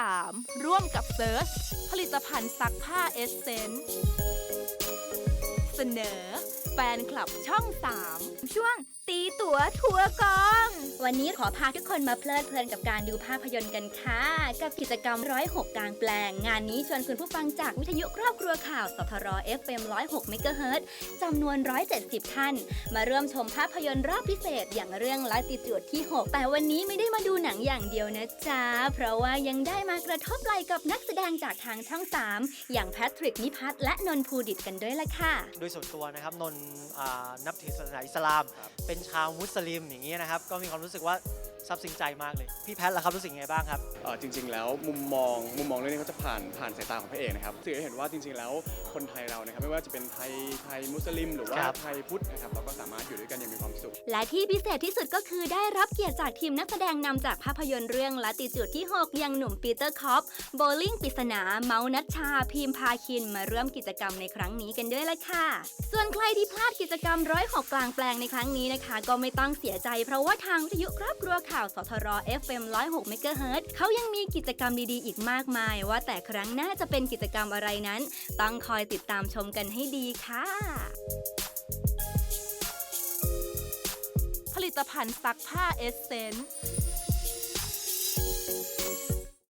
3 ร่วมกับเซิร์ชผลิตภัณฑ์ซักผ้าเอสเซนส์เสนอ แฟนคลับช่อง 3 ช่วงตีตั๋วทัวร์กอง วันนี้ขอพาทุกคนมาเพลิดเพลินกับการดูภาพยนตร์กันค่ะ กับกิจกรรม106กลางแปลง งานนี้ชวนคุณผู้ฟังจากวิทยุครอบครัวข่าวสทร FM 106เมกะเฮิรตซ์จำนวน 170 ท่าน มาร่วมชมภาพยนตร์รอบพิเศษอย่างเรื่องลัติจูดที่ 6 แต่วันนี้ไม่ได้มาดูหนังอย่างเดียวนะจ๊ะ เพราะว่ายังได้มากระทบไหลกับนักแสดงจากทางช่อง 3 อย่างแพทริกนิพัฒน์และนนท์ภูดิตกันด้วยล่ะค่ะ โดยส่วนตัวนะครับนนท์อ่านับถือศาสนาอิสลาม เป็นชาวมุสลิมอย่างนี้ยนะครับก็มีความรู้สึกว่าซาบซึ้งใจมากเลย พี่แพทย์ล่ะครับรู้สึกยังไงบ้างครับ เอ่อจริง ๆ แล้วมุมมองมุมมองเรื่องนี้ก็จะผ่านผ่านสายตาของพระเอกนะครับสื่อให้เห็นว่าจริง ๆ แล้วคนไทยเรานะครับไม่ว่าจะเป็นไทยไทยมุสลิม หรือว่าครับ ไทยพุทธนะครับเราก็สามารถอยู่ ด้วยกันอย่างมีความสุข และที่พิเศษที่สุดก็คือได้รับเกียรติจากทีมนักแสดงนำจากภาพยนตร์เรื่องลัติจูดที่ 6 อย่างหนุ่มปีเตอร์คอปโบลิ่งปริศนา เมานัชชา พิมพาคิน มาร่วมกิจกรรมในครั้งนี้กันด้วยละค่ะ ส่วนใครที่พลาดกิจกรรมร้อยหกกลางแปลงในครั้งนี้นะคะ ก็ไม่ต้องเสียใจ เพราะว่าทางวิทยุครอบครัวข่าวสทร FM 106เมกะเฮิรตเขายังมีกิจกรรมดีๆ อีกมากมาย ว่าแต่ครั้งหน้าจะเป็นกิจกรรมอะไรนั้น ต้องคอยติดตามชมกันให้ดีค่ะ ตภัณฑ์ซักผ้าเอสเซน